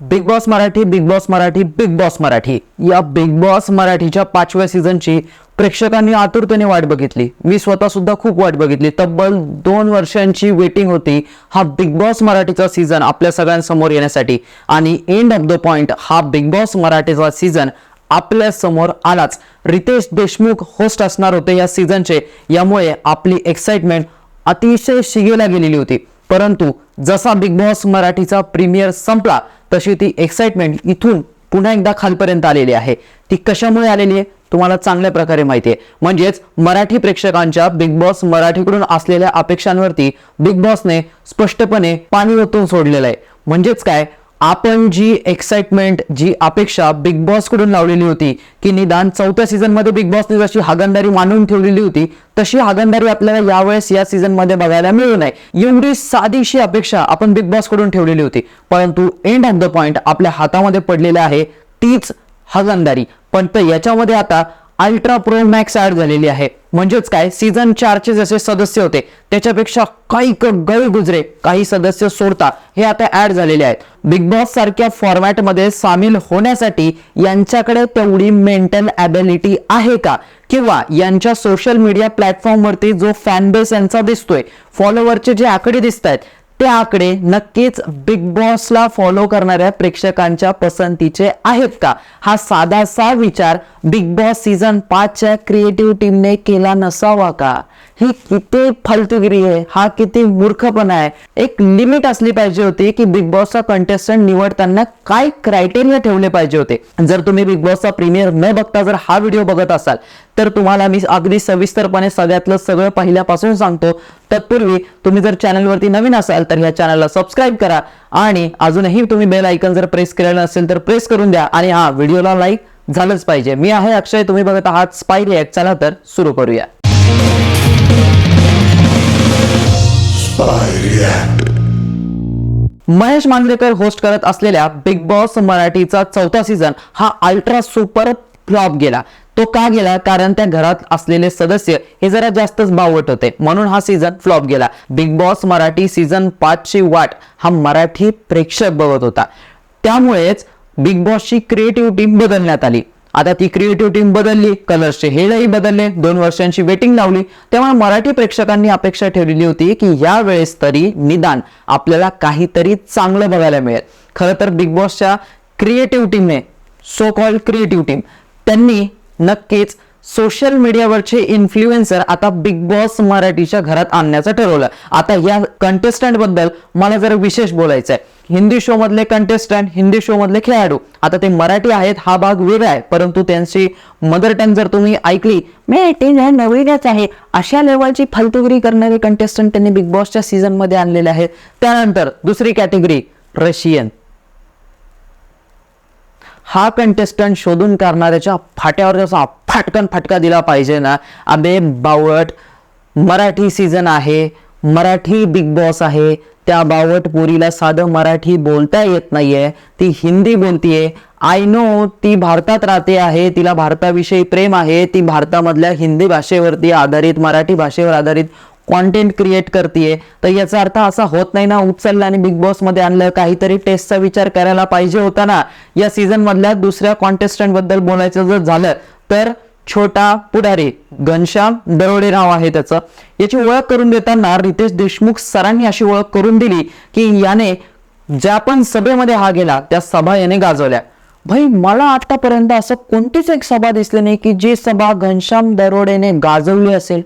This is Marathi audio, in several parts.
Bigg Boss Marathi Bigg Boss Marathi Bigg Boss Marathi. या बिग बॉस मराठीच्या पाचव्या सीझनची प्रेक्षकांनी आतुरतेने वाट बघितली. मी स्वतः सुद्धा खूप वाट बघितली. तब्बल दोन वर्षांची वेटिंग होती हा बिग बॉस मराठीचा सीझन आपल्या सगळ्यांसमोर येण्यासाठी. आणि एंड ऑफ द पॉइंट हा बिग बॉस मराठीचा सीझन आपल्यासमोर आलाच. रितेश देशमुख होस्ट असणार होते या सीझनचे यामुळे आपली एक्साइटमेंट अतिशय शिगेला गेलेली होती. परंतु जसा बिग बॉस मराठीचा प्रीमियर संपला तशी ती एक्साइटमेंट इथून पुन्हा एकदा खालपर्यंत आलेली आहे. ती कशामुळे आलेली आहे? तुम्हाला चांगल्या प्रकारे माहिती आहे. म्हणजेच मराठी प्रेक्षकांच्या बिग बॉस मराठीकडून असलेल्या अपेक्षांवरती बिग बॉसने स्पष्टपणे पाणी ओतून सोडलेलं आहे. म्हणजेच काय? आपण जी एक्साइटमेंट जी अपेक्षा बिग बॉसकडून लावलेली होती की निदान चौथ्या सीझनमध्ये बिग बॉसने जशी हागंदारी मानून ठेवलेली होती तशी हागणदारी आपल्याला यावेळेस या सीझनमध्ये बघायला मिळू नये. एवढी साधीशी अपेक्षा आपण बिग बॉसकडून ठेवलेली होती. परंतु एंड ऑफ द पॉइंट आपल्या हातामध्ये पडलेलं आहे तीच हागणदारी. पण तर याच्यामध्ये आता अल्ट्रा प्रो मॅक्स ऍड झालेली आहे. म्हणजेच काय? सीझन चारचे जसे सदस्य होते त्याच्यापेक्षा काही गळ गुजरे काही सदस्य सोडता हे आता ऍड झालेले आहेत. बिग बॉस सारख्या फॉर्मॅटमध्ये सामील होण्यासाठी यांच्याकडे तेवढी मेंटल ॲबिलिटी आहे का? किंवा यांच्या सोशल मीडिया प्लॅटफॉर्मवरती जो फॅन बेस यांचा दिसतोय फॉलोवरचे जे आकडे दिसत आहेत ते आकडे नक्कीच बिग बॉसला फॉलो करणाऱ्या प्रेक्षकांच्या पसंतीचे आहेत का? हा साधासा विचार बिग बॉस सीझन पाचच्या क्रिएटिव्ह टीमने केला नसावा का? ही किती फालतूगिरी आहे हा किती मूर्खपणा आहे. एक लिमिट असली पाहिजे होती की बिग बॉसचा कंटेस्टंट निवडताना काय क्रायटेरिया ठेवले पाहिजे होते? जर तुम्ही बिग बॉसचा प्रीमियर न बघता जर हा व्हिडिओ बघत असाल तर तुम्हाला मी अगदी सविस्तरपणे सगळ्यातलं सगळं पहिल्यापासून सांगतो तत्पूर्वी तुम्ही जर चॅनलवरती नवीन असाल तर ह्या चॅनलला सबस्क्राईब करा आणि अजूनही तुम्ही बेल ऐकन जर प्रेस केलेलं नसेल तर प्रेस करून द्या आणि हा व्हिडिओला लाईक झालंच पाहिजे. मी आहे अक्षय तुम्ही बघत आहात स्पाय रिॲक्ट चला तर सुरू करूया. महेश मांजरेकर होस्ट करत असलेल्या बिग बॉस मराठीचा चौथा सीझन हा अल्ट्रा सुपर फ्लॉप गेला. तो का गेला? कारण त्या घरात असलेले सदस्य हे जरा जास्तच बावट होते. म्हणून हा सीझन फ्लॉप गेला. बिग बॉस मराठी सीझन पाचची वाट हा मराठी प्रेक्षक बघत होता. त्यामुळेच बिग बॉसची क्रिएटिव्ह टीम बदलण्यात आली. आता ती क्रिएटिव्ह टीम बदलली कलर्सचे हेडही बदलले दोन वर्षांची वेटिंग लावली. तेव्हा मराठी प्रेक्षकांनी अपेक्षा ठेवलेली होती की या वेळेस तरी निदान आपल्याला काहीतरी चांगलं बघायला मिळेल. खरं तर बिग बॉसच्या क्रिएटिव्ह टीमने सो कॉल्ड क्रिएटिव्ह टीम त्यांनी नक्कीच सोशल मीडियावरचे इन्फ्लुएन्सर आता बिग बॉस मराठीच्या घरात आणण्याचं ठरवलं. आता या कंटेस्टंटबद्दल मला जरा विशेष बोलायचं आहे हिंदी शो मधले कंटेस्टंट हिंदी शो मधले खेळाडू आता ते मराठी आहेत हा भाग वेगळा आहे. परंतु त्यांची मदर टंग जर तुम्ही ऐकली मी ते नवीनच आहे. अशा लेवलची फालतुगिरी करणारे कंटेस्टंट त्यांनी बिग बॉसच्या सीझनमध्ये आणलेले आहेत. त्यानंतर दुसरी कॅटेगरी रशियन हा कंटेस्टंट शोधून करणाऱ्याच्या फाट्यावर जसा फाटकन फटका दिला पाहिजे ना. अबे बावट मराठी सीझन आहे. मराठी बिग बॉस आहे. त्या बावट पोरीला साधं मराठी बोलता येत नाहीये. ती हिंदी बोलतीये. आय नो ती भारतात राहते आहे. तिला भारताविषयी प्रेम आहे. ती भारतामधल्या हिंदी भाषेवरती आधारित मराठी भाषेवर आधारित कॉन्टेंट क्रिएट करते तर याचा अर्थ असा होत नाही ना उचललं आणि बिग बॉसमध्ये आणलं काहीतरी टेस्टचा विचार करायला पाहिजे होता ना. या सीझन मधल्या दुसऱ्या कॉन्टेस्टंटबद्दल बोलायचं जर झालं तर छोटा पुढारी घनश्याम दरोडे नाव आहे त्याचं. याची ओळख करून देताना रितेश देशमुख सरांनी अशी ओळख करून दिली की याने ज्या पण सभेमध्ये हा गेला त्या सभा याने गाजवल्या. भाई मला आतापर्यंत असं कोणतीच एक सभा दिसली नाही की जी सभा घनश्याम दरोडेने गाजवली असेल.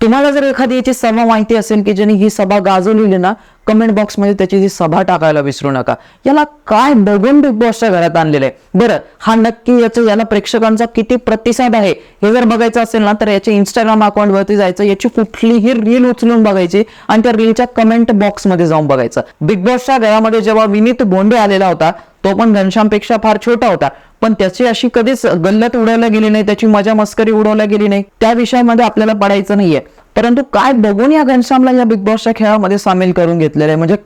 तुम्हाला जर एखादी याची सभा माहिती असेल की ज्यांनी ही सभा गाजवलेली ना कमेंट बॉक्समध्ये त्याची जी सभा टाकायला विसरू नका. याला काय बघून बिग बॉसच्या घरात आणलेलं आहे? बरं हा नक्की याचं याला प्रेक्षकांचा किती प्रतिसाद आहे? हे जर बघायचं असेल ना तर याच्या इंस्टाग्राम अकाउंटवरती जायचं याची कुठलीही रील उचलून बघायची आणि त्या रीलच्या कमेंट बॉक्समध्ये जाऊन बघायचं. बिग बॉसच्या घरामध्ये जेव्हा विनीत बोंडे आलेला होता तो पण घनश्यामपेक्षा फार छोटा होता. पण त्याची अशी कधीच गल्लत उडवल्या गेली नाही त्याची मजा मस्करी उडवल्या गेली नाही. त्या विषयामध्ये आपल्याला पडायचं नाहीये. परंतु काय बघून या घनश्यामला या बिग बॉसच्या खेळामध्ये सामील करून घेतलेलं आहे? म्हणजे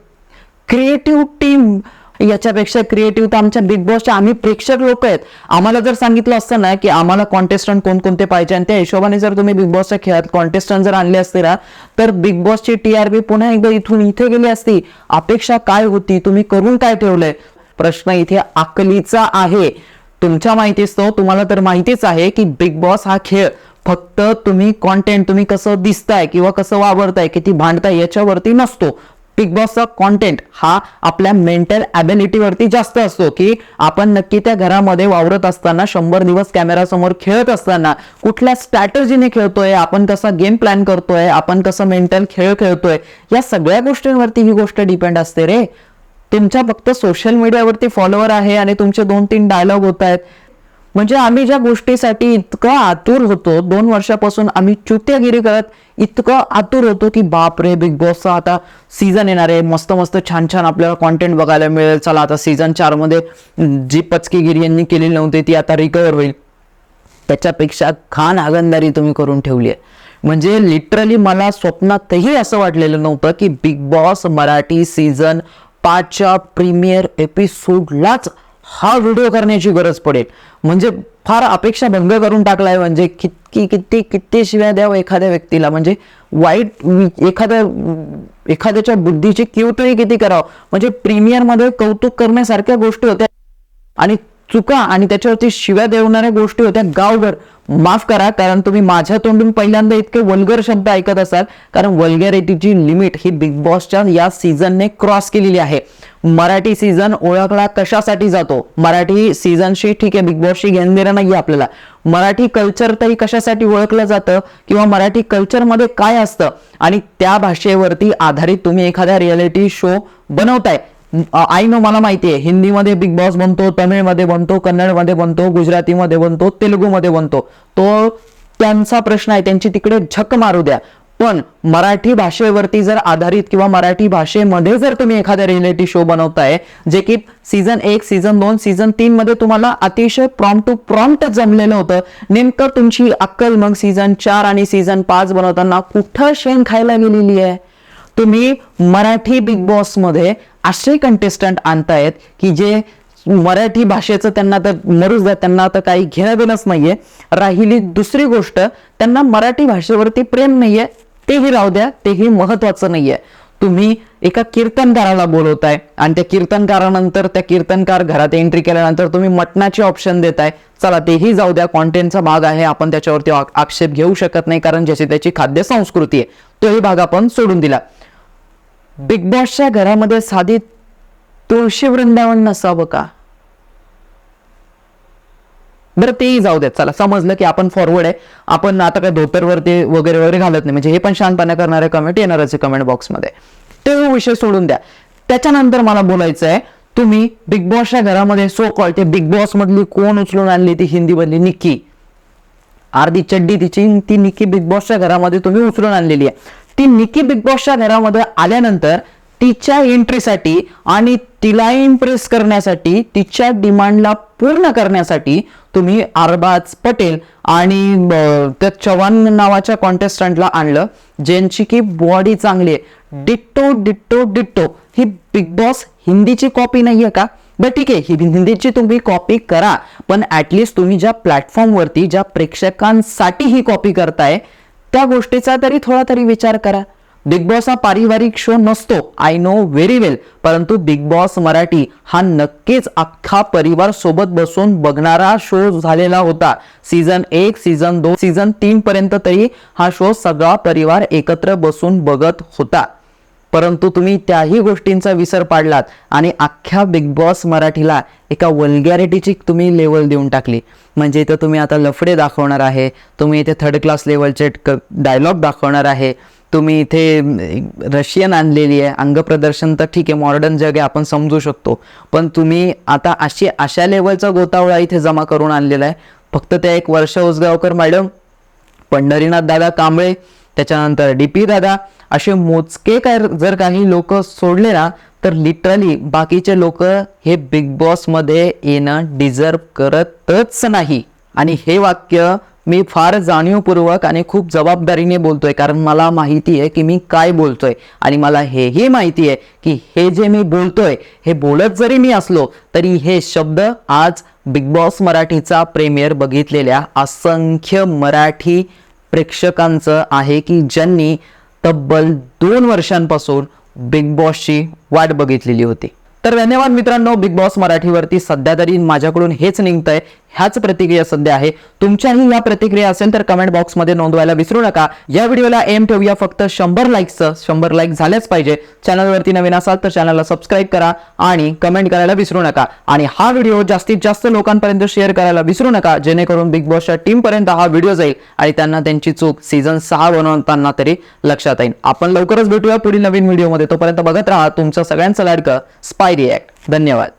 क्रिएटिव्ह टीम याच्यापेक्षा क्रिएटिव्ह तर आमच्या बिग बॉसच्या आम्ही प्रेक्षक लोक आहेत. आम्हाला जर सांगितलं असतं ना की आम्हाला कॉन्टेस्टंट कोणकोणते पाहिजे आणि त्या हिशोबाने जर तुम्ही बिग बॉसच्या खेळात कॉन्टेस्टंट जर आणले असते ना तर बिग बॉसची बी पुन्हा एकदा इथून इथे गेली असती. अपेक्षा काय होती? तुम्ही करून काय ठेवलंय? प्रश्न इथे आकलीचा आहे. तुमच्या माहितीच तो तुम्हाला तर माहितीच आहे की बिग बॉस हा खेळ फक्त तुम्ही कॉन्टेंट तुम्ही कसं दिसताय किंवा कसं वावरताय किती भांडताय याच्यावरती नसतो. बिग बॉसचा कॉन्टेंट हा आपल्या मेंटल ॲबिलिटीवरती जास्त असतो की आपण नक्की त्या घरामध्ये वावरत असताना शंभर दिवस कॅमेरासमोर खेळत असताना कुठल्या स्ट्रॅटर्जीने खेळतोय आपण कसा गेम प्लॅन करतोय आपण कसं मेंटल खेळ खेळतोय या सगळ्या गोष्टींवरती ही गोष्ट डिपेंड असते रे. तुमच्या फक्त सोशल मीडियावरती फॉलोअर आहे आणि तुमचे दोन तीन डायलॉग होत आहेत. म्हणजे आम्ही ज्या गोष्टीसाठी इतकं आतुर होतो दोन वर्षापासून आम्ही चुत्यागिरी करत इतकं आतुर होतो की बाप रे बिग बॉसचा आता सीझन येणार आहे. मस्त मस्त छान छान आपल्याला कॉन्टेंट बघायला मिळेल. चला आता सीझन चारमध्ये जी पचकीगिरी यांनी केलेली नव्हती ती आता रिकवर होईल. त्याच्यापेक्षा खान आगंदारी तुम्ही करून ठेवली आहे. म्हणजे लिटरली मला स्वप्नातही असं वाटलेलं नव्हतं की बिग बॉस मराठी सीझन पाचच्या प्रीमियर एपिसोडलाच हा व्हिडिओ करण्याची गरज पडेल. म्हणजे फार अपेक्षा भंग करून टाकलाय म्हणजे किती किती किती शिव्या द्यावं एखाद्या व्यक्तीला. म्हणजे वाईट एखाद्या एखाद्याच्या बुद्धीची किवतही किती करावं. म्हणजे प्रीमियरमध्ये कौतुक करण्यासारख्या गोष्टी होत्या. आणि चुका आणि त्याच्यावरती शिव्या देवणाऱ्या गोष्टी होत्या. गावभर माफ करा कारण तुम्ही माझ्या तोंडून पहिल्यांदा इतके वल्गर शब्द ऐकत असाल. कारण वल्गॅरिटीची लिमिट ही बिग बॉसच्या या सीझनने क्रॉस केलेली आहे. मराठी सीझन ओळखला कशासाठी जातो? मराठी सीझनशी ठीक आहे बिग बॉसशी घेणं देणं नाही आपल्याला. मराठी कल्चर तरी कशासाठी ओळखलं जातं? किंवा मराठी कल्चरमध्ये काय असतं? आणि त्या भाषेवरती आधारित तुम्ही एखाद्या रियालिटी शो बनवताय. आई नो मला माहिती आहे. हिंदीमध्ये बिग बॉस बनतो तमिळमध्ये बनतो कन्नडमध्ये बनतो गुजरातीमध्ये बनतो तेलुगूमध्ये बनतो. तो त्यांचा प्रश्न आहे. त्यांची तिकडे झक मारू द्या. पण मराठी भाषेवरती जर आधारित किंवा मराठी भाषेमध्ये जर तुम्ही एखाद्या रियालिटी शो बनवताय जे की सीझन एक सीझन दोन सीझन तीन मध्ये तुम्हाला अतिशय प्रॉम्प्ट टू प्रॉम्प्ट जमलेलं होतं. नेमकं तुमची अक्कल मग सीझन चार आणि सीझन पाच बनवताना कुठं शेण खायला गेलेली आहे? तुम्ही मराठी बिग बॉसमध्ये असे कंटेस्टंट आणतायत की जे मराठी भाषेचं त्यांना तर मरूच द्या त्यांना तर काही घेणं देणंच नाहीये. राहिली दुसरी गोष्ट त्यांना मराठी भाषेवरती प्रेम नाहीये. तेही राहू द्या तेही महत्वाचं नाहीये. तुम्ही एका कीर्तनकाराला बोलवताय आणि त्या कीर्तनकारानंतर त्या कीर्तनकार घरात एंट्री केल्यानंतर तुम्ही मटणाचे ऑप्शन देताय. चला तेही जाऊ द्या कॉन्टेंटचा भाग आहे आपण त्याच्यावरती आक्षेप घेऊ शकत नाही कारण ज्याची त्याची खाद्य संस्कृती आहे तोही भाग आपण सोडून दिला. बिग बॉसच्या घरामध्ये साधी तुळशी वृंदावन नसावं का? बरं तेही जाऊ देत. चला समजलं की आपण फॉरवर्ड आहे. आपण आता काय धोतरवरती वगैरे वगैरे घालत नाही. म्हणजे हे पण शानपणा करणारे कमेंट येणारच आहे कमेंट बॉक्समध्ये ते विषय सोडून द्या. त्याच्यानंतर मला बोलायचं आहे तुम्ही बिग बॉसच्या घरामध्ये सो कॉल ते बिग बॉस मधली कोण उचलून आणली ती हिंदी मधली निक्की? अर्धी चड्डी तिची ती निकी बिग बॉसच्या घरामध्ये तुम्ही उचलून आणलेली आहे. ती निकी बिग बॉसच्या घरामध्ये आल्यानंतर तिच्या एंट्रीसाठी आणि तिला इम्प्रेस करण्यासाठी तिच्या डिमांडला पूर्ण करण्यासाठी तुम्ही अरबाज पटेल आणि त्या चव्हाण नावाच्या कॉन्टेस्टंटला आणलं ज्यांची की बॉडी चांगली आहे. Ditto ditto ditto. ही बिग बॉस हिंदीची कॉपी नाहीये का? बरं ठीक आहे ही हिंदीची तुम्ही कॉपी करा. पण ऍटलिस्ट तुम्ही ज्या प्लॅटफॉर्मवरती ज्या प्रेक्षकांसाठी ही कॉपी करताय त्या गोष्टीचा तरी थोडा तरी विचार करा. बिग बॉस हा पारिवारिक शो नसतो. आय नो व्हेरी वेल परंतु बिग बॉस मराठी हा नक्कीच अख्खा परिवार सोबत बसून बघणारा शो झालेला होता. सीझन एक सीझन दोन सीझन तीन पर्यंत तरी हा शो सगळा परिवार एकत्र बसून बघत होता. परंतु तुम्ही त्याही गोष्टींचा विसर पाडलात आणि अख्ख्या बिग बॉस मराठीला एका वल्गॅरिटीची तुम्ही लेवल देऊन टाकली. म्हणजे इथं तुम्ही आता लफडे दाखवणार आहे तुम्ही इथे थर्ड क्लास लेवलचे डायलॉग दाखवणार आहे तुम्ही इथे रशियन आणलेली आहे अंगप्रदर्शन तर ठीक आहे मॉडर्न जग आहे आपण समजू शकतो. पण तुम्ही आता अशी अशा लेवलचा गोतावळा इथे जमा करून आणलेला आहे. फक्त त्या एक वर्ष उसगावकर मॅडम पंढरीनाथ दादा कांबळे त्याच्यानंतर डी पी दादा असे मोजके काय जर काही लोक सोडले ना तर लिटरली बाकीचे लोक हे बिग बॉसमध्ये येणं डिझर्व करतच नाही. आणि हे वाक्य मी फार जाणीवपूर्वक आणि खूप जबाबदारीने बोलतोय कारण मला माहिती आहे की मी काय बोलतोय. आणि मला हेही माहिती आहे की हे जे मी बोलतोय हे बोलत जरी मी असलो तरी हे शब्द आज बिग बॉस मराठीचा प्रेमियर बघितलेल्या असंख्य मराठी प्रेक्षकांचं आहे की ज्यांनी तब्बल दोन वर्षांपासून बिग बॉसची वाट बघितलेली होती. तर धन्यवाद मित्रांनो बिग बॉस मराठीवरती सध्या तरी माझ्याकडून हेच निघतंय ह्याच प्रतिक्रिया सध्या आहे. तुमच्याही या प्रतिक्रिया असेल तर कमेंट बॉक्समध्ये नोंदवायला विसरू नका. या व्हिडिओला एम ठेवूया फक्त शंभर लाईक्सचं शंभर लाईक झाल्याच पाहिजे. चॅनलवरती नवीन असाल तर चॅनलला सबस्क्राईब करा आणि कमेंट करायला विसरू नका. आणि हा व्हिडिओ जास्तीत जास्त लोकांपर्यंत शेअर करायला विसरू नका. जेणेकरून बिग बॉसच्या टीमपर्यंत हा व्हिडिओ जाईल आणि त्यांना त्यांची चूक सीझन सहा बनवताना तरी लक्षात येईल. आपण लवकरच भेटूया पुढील नवीन व्हिडिओमध्ये. तोपर्यंत बघत राहा. तुमचा सगळ्यांचा लाडकं स्पाय रिॲक्ट धन्यवाद.